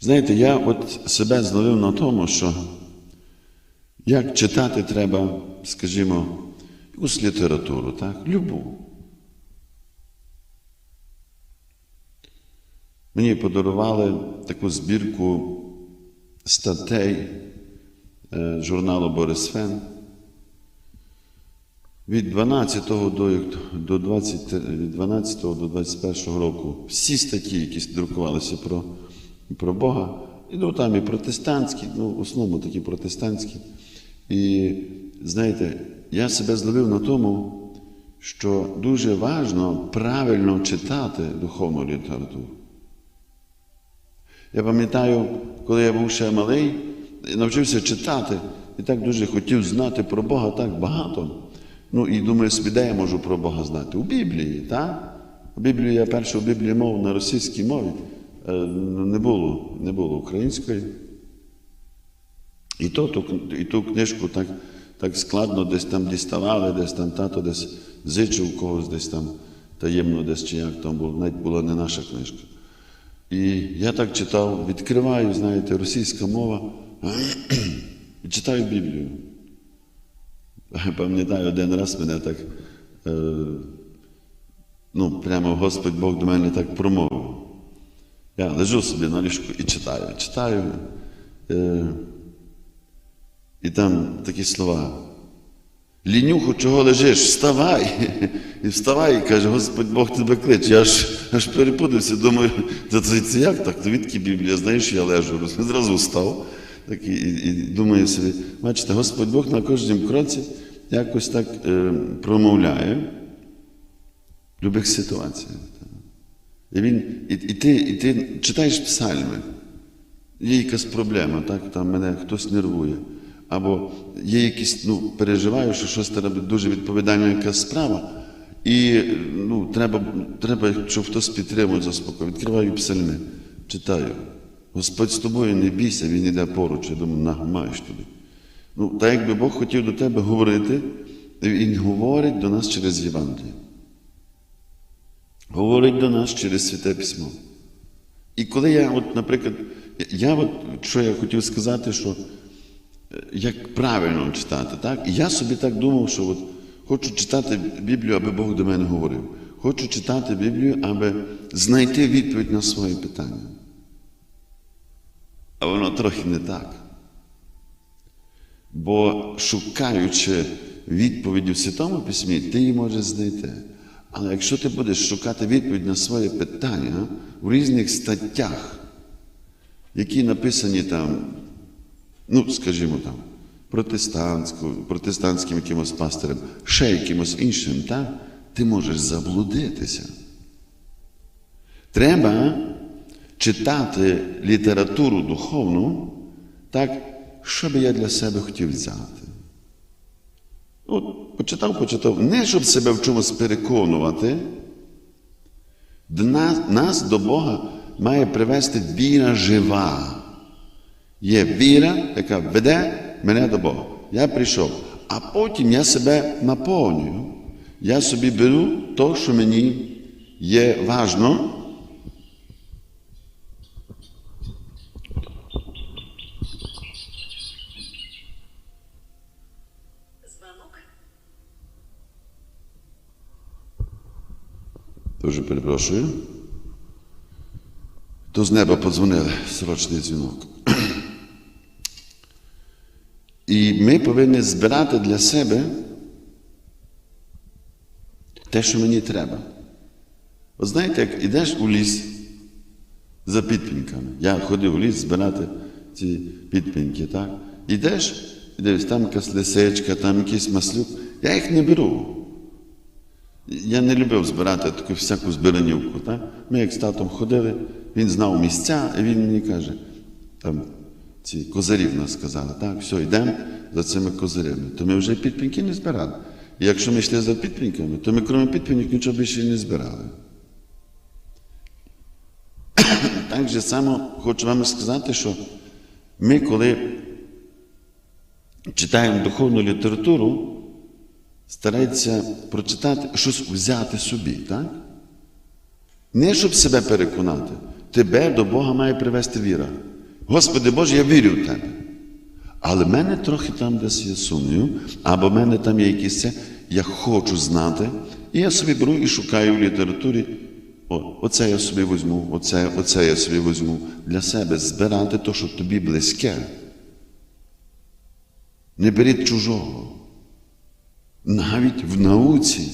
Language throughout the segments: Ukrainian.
Знаєте, я от себе зловив на тому, що як читати треба, скажімо, якусь літературу, так? Любу. Мені подарували таку збірку статей е, журналу Борис Фен. Від 12 до, до 20, від 12 до 21 року всі статті, які друкувалися про, про Бога, і ну, там і протестантські, ну, в основному такі протестантські. І знаєте, я себе зловив на тому, що дуже важно правильно читати духовну літературу. Я пам'ятаю, коли я був ще малий, навчився читати, і так дуже хотів знати про Бога так багато. Ну і думаю, собі, де я можу про Бога знати? У Біблії, так? У Біблії я першу Біблію мов на російській мові. Е, Не було, не було української. І, то, ту, і ту книжку так, так складно десь там діставали, десь там тато десь зичив когось десь там таємно десь чи як там було, навіть була не наша книжка. І я так читав, відкриваю, знаєте, російська мова, і читаю Біблію. Пам'ятаю, один раз мене так, е, ну, прямо Господь Бог до мене так промовив. Я лежу собі на ліжку і читаю, читаю. Е, і там такі слова. Лінюху, чого лежиш? Вставай! І вставай, і каже, Господь Бог тебе кличе. Я аж, аж перепутався, думаю, це, це, це як так? То Біблія, знаєш, я лежу. Зразу встав. Так, і, і, і думаю собі, бачите, Господь Бог на кожному кроці якось так е, промовляє в будь-яких ситуаціях. І, він, і, і, ти, і ти читаєш псальми, є якась проблема, так, там мене хтось нервує. Або є якісь, ну, переживаю, що щось треба дуже відповідальна якась справа, і ну, треба, треба, щоб хтось підтримує, заспокоює. Відкриваю псальми, читаю. Господь з тобою не бійся, Він йде поруч, я думаю, на, маєш туди. Ну, так якби Бог хотів до тебе говорити, Він говорить до нас через Євангеліє. Говорить до нас через Святе Письмо. І коли я, от, наприклад, я от, що я хотів сказати, що е, як правильно читати, так? І я собі так думав, що от хочу читати Біблію, аби Бог до мене говорив. Хочу читати Біблію, аби знайти відповідь на своє питання. А воно трохи не так. Бо шукаючи відповіді в Святому Письмі, ти її можеш знайти. Але якщо ти будеш шукати відповідь на своє питання в різних статтях, які написані там, ну, скажімо там, протестантським якимось пастирем, ще якимось іншим, так, ти можеш заблудитися. Треба читати літературу духовну, так, що би я для себе хотів взяти. От, почитав, почитав. Не щоб себе в чомусь переконувати. Нас, нас до Бога має привести віра жива. Є віра, яка веде мене до Бога. Я прийшов, а потім я себе наповнюю. Я собі беру то, що мені є важно. Дуже перепрошую. То з неба подзвонили срочний дзвінок. І ми повинні збирати для себе те, що мені треба. От знаєте, як ідеш у ліс за підпіньками. Я ходив у ліс збирати ці підпіньки, так? Ідеш, і дивись, там якась лисичка, там якийсь маслюк. Я їх не беру. Я не любив збирати таку всяку збиранівку. Так? Ми як з татом ходили, він знав місця, і він мені каже, там ці козарів нас сказали, так, все, йдемо за цими козарями. То ми вже підпіньки не збирали. І якщо ми йшли за підпіньками, то ми крім підпіньок нічого більше не збирали. Так же само хочу вам сказати, що ми, коли читаємо духовну літературу, старається прочитати, щось взяти собі, так? Не щоб себе переконати. Тебе до Бога має привести віра. Господи Боже, я вірю в Тебе. Але в мене трохи там десь є сумнів, або в мене там є якісь це, я хочу знати. І я собі беру і шукаю в літературі. О, оце я собі візьму, оце, оце я собі візьму для себе збирати те, що тобі близьке. Не беріть чужого. Навіть в науці.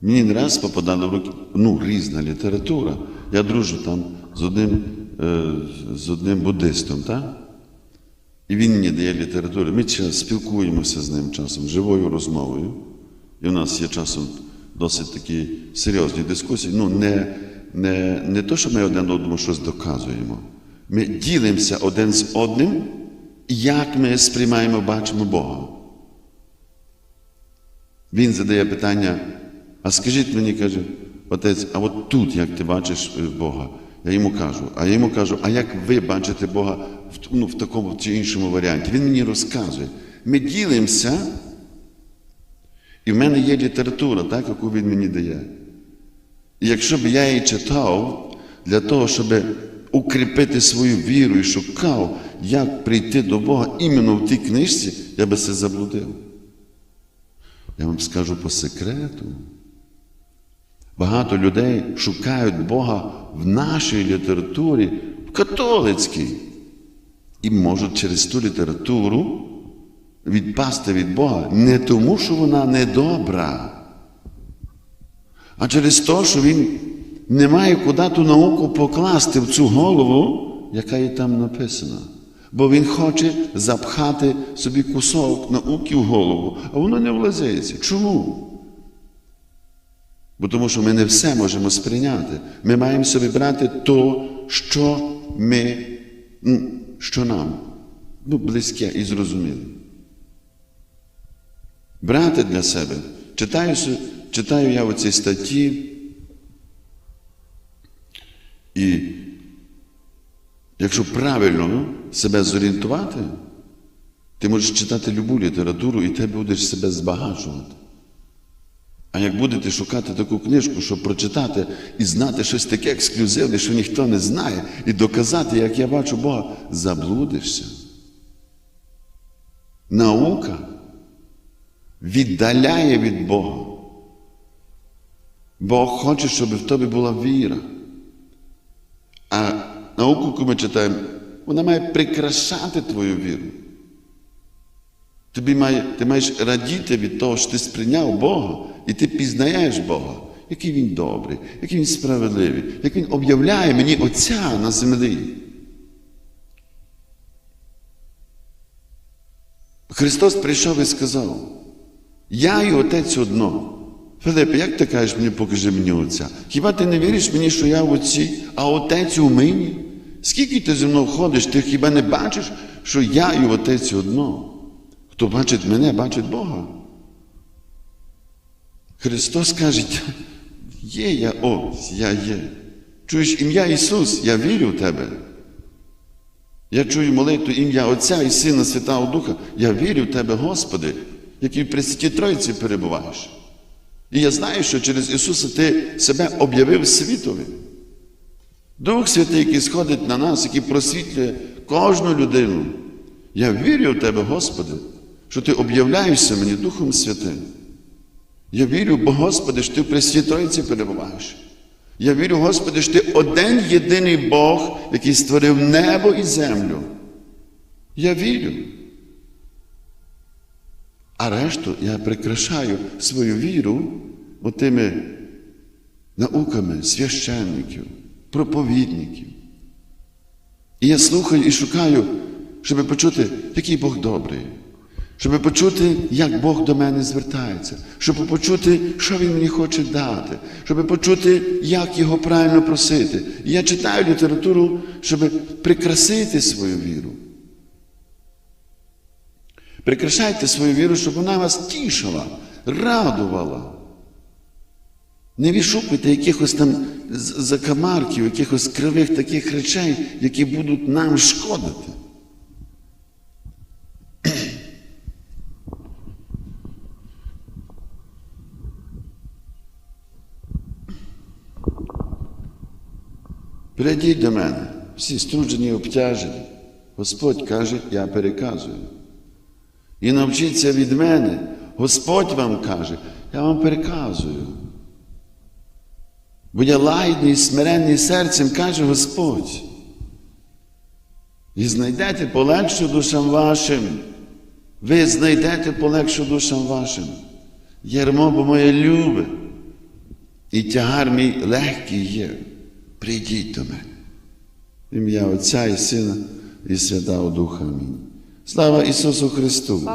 Мені не раз попадала в руки ну, різна література. Я дружу там з одним, е, з одним буддистом, так? і він мені дає літературу. Ми спілкуємося з ним часом, живою розмовою. І в нас є часом досить такі серйозні дискусії. Ну, не, не, не то, що ми один одному щось доказуємо. Ми ділимося один з одним, як ми сприймаємо, бачимо Бога. Він задає питання, а скажіть мені, каже, отець, а от тут як ти бачиш е, Бога? Я йому кажу, а я йому кажу, а як ви бачите Бога в, ну, в такому чи іншому варіанті? Він мені розказує. Ми ділимося, і в мене є література, так, яку він мені дає. І якщо б я її читав для того, щоб укріпити свою віру і шукав, як прийти до Бога іменно в тій книжці, я би це заблудив. Я вам скажу по секрету. Багато людей шукають Бога в нашій літературі, в католицькій, і можуть через ту літературу відпасти від Бога не тому, що вона недобра, а через те, що він не має куди ту науку покласти в цю голову, яка є там написана. Бо він хоче запхати собі кусок науки в голову, а воно не влазиться. Чому? Бо тому що ми не все можемо сприйняти. Ми маємо собі брати то, що ми, що нам ну, близьке і зрозуміле. Брати для себе. Читаю, читаю я оці статті. І якщо правильно себе зорієнтувати, ти можеш читати любу літературу і ти будеш себе збагачувати. А як будете шукати таку книжку, щоб прочитати і знати щось таке ексклюзивне, що ніхто не знає, і доказати, як я бачу Бога, заблудишся. Наука віддаляє від Бога. Бог хоче, щоб в тобі була віра. А науку, яку ми читаємо, вона має прикрашати твою віру. Тобі має, Ти маєш радіти від того, що ти сприйняв Бога, і ти пізнаєш Бога, який Він добрий, який Він справедливий, як Він об'являє мені Отця на землі. Христос прийшов і сказав, я і Отець одно. Филипе, як ти кажеш мені, покажи мені Отця? Хіба ти не віриш мені, що я в Отці, а Отець у мені? Скільки ти зі мною ходиш, ти хіба не бачиш, що я і Отець одно? Хто бачить мене, бачить Бога. Христос каже, є я ось, я є. Чуєш ім'я Ісус, я вірю в Тебе. Я чую молитву ім'я Отця і Сина Святого Духа. Я вірю в Тебе, Господи, який при Святій Тройці перебуваєш. І я знаю, що через Ісуса Ти себе об'явив світові. Дух Святий, який сходить на нас, який просвітлює кожну людину. Я вірю в Тебе, Господи, що Ти об'являєшся мені Духом Святим. Я вірю, бо Господи, що Ти в Пресвятій перебуваєш. Я вірю, Господи, що Ти один єдиний Бог, який створив небо і землю. Я вірю. А решту я прикрашаю свою віру отими науками священників, проповідників. І я слухаю і шукаю, щоб почути, який Бог добрий, щоб почути, як Бог до мене звертається, щоб почути, що Він мені хоче дати, щоб почути, як його правильно просити. І я читаю літературу, щоб прикрасити свою віру. Прикрашайте свою віру, щоб вона вас тішила, радувала. Не відшукуйте якихось там закамарків, якихось кривих таких речей, які будуть нам шкодити. Прийдіть до мене, всі струджені і обтяжені. Господь каже, я переказую. І навчіться від мене. Господь вам каже, я вам переказую. Бо я лагідний, смиренний серцем, каже Господь. І знайдете полегшу душам вашим. Ви знайдете полегшу душам вашим. Ярмо, бо моє любе, і тягар мій легкий є. Прийдіть до мене. Ім'я Отця і Сина і Святого Духа. Амінь. Слава Ісусу Христу!